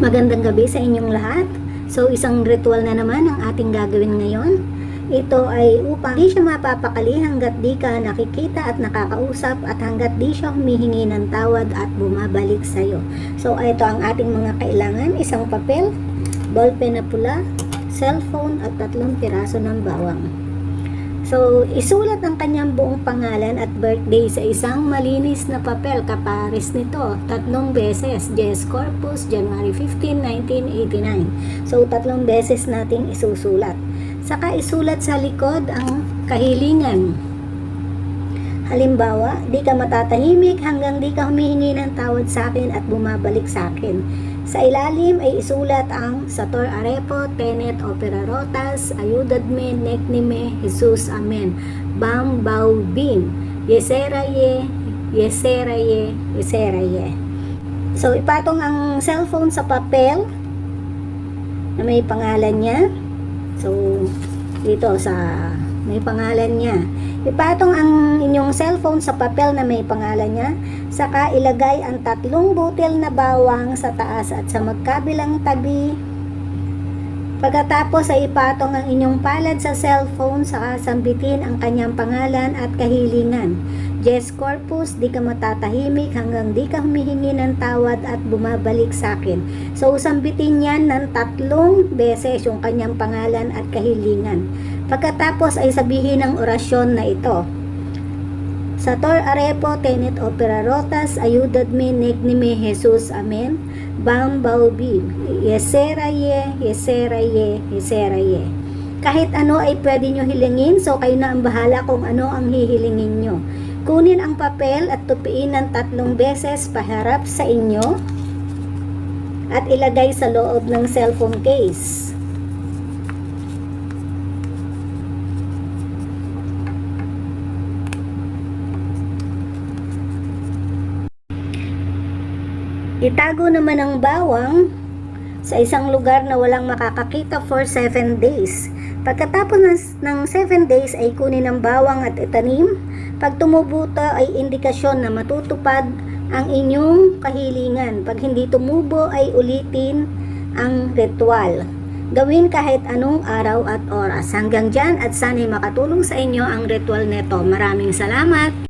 Magandang gabi sa inyong lahat. So isang ritual na naman ang ating gagawin ngayon. Ito ay upang di siya mapapakali hanggat di ka nakikita at nakakausap at hanggat di siya humihingi ng tawad at bumabalik sa iyo. So ito ang ating mga kailangan, isang papel, ballpen na pula, cellphone at tatlong piraso ng bawang. So, isulat ang kanyang buong pangalan at birthday sa isang malinis na papel kapares nito tatlong beses. Jess Corpus, January 15, 1989. So, tatlong beses nating isusulat. Saka isulat sa likod ang kahilingan. Halimbawa, di ka matatahimik hanggang di ka humihingi ng tawad sa akin at bumabalik sa akin. Sa ilalim ay isulat ang Sator Arepo, Tenet Opera Rotas, Ayudadme, Neknime, Jesus, Amen. Bam, Bau, Bim, Yeseraye, Yeseraye, Yeseraye. So, ipatong ang cellphone sa papel na may pangalan niya. So, dito sa may pangalan niya. Ipatong ang inyong cellphone sa papel na may pangalan niya, saka ilagay ang tatlong butil na bawang sa taas at sa magkabilang tabi. Pagkatapos ay ipatong ang inyong palad sa cellphone, saka sambitin ang kanyang pangalan at kahilingan. Jess Corpus, di ka matatahimik hanggang di ka humihingi ng tawad at bumabalik sa akin. So, sambitin yan ng tatlong beses yung kanyang pangalan at kahilingan. Pagkatapos ay sabihin ang orasyon na ito. Sator Arepo, Tenet Opera Rotas, Ayudadme, Negnime, Jesus, Amen. Bam Baubi, Yeseraye, Yeseraye, Yeseraye. Kahit ano ay pwede nyo hilingin, so kayo na ang bahala kung ano ang hihilingin nyo. Kunin ang papel at tupiin ng tatlong beses paharap sa inyo at ilagay sa loob ng cellphone case. Itago naman ang bawang sa isang lugar na walang makakakita for 7 days. Pagkatapos ng, ng 7 days ay kunin ang bawang at itanim. Pag tumubo ito ay indikasyon na matutupad ang inyong kahilingan. Pag hindi tumubo ay ulitin ang ritual. Gawin kahit anong araw at oras. Hanggang dyan at sana'y makatulong sa inyo ang ritual neto. Maraming salamat!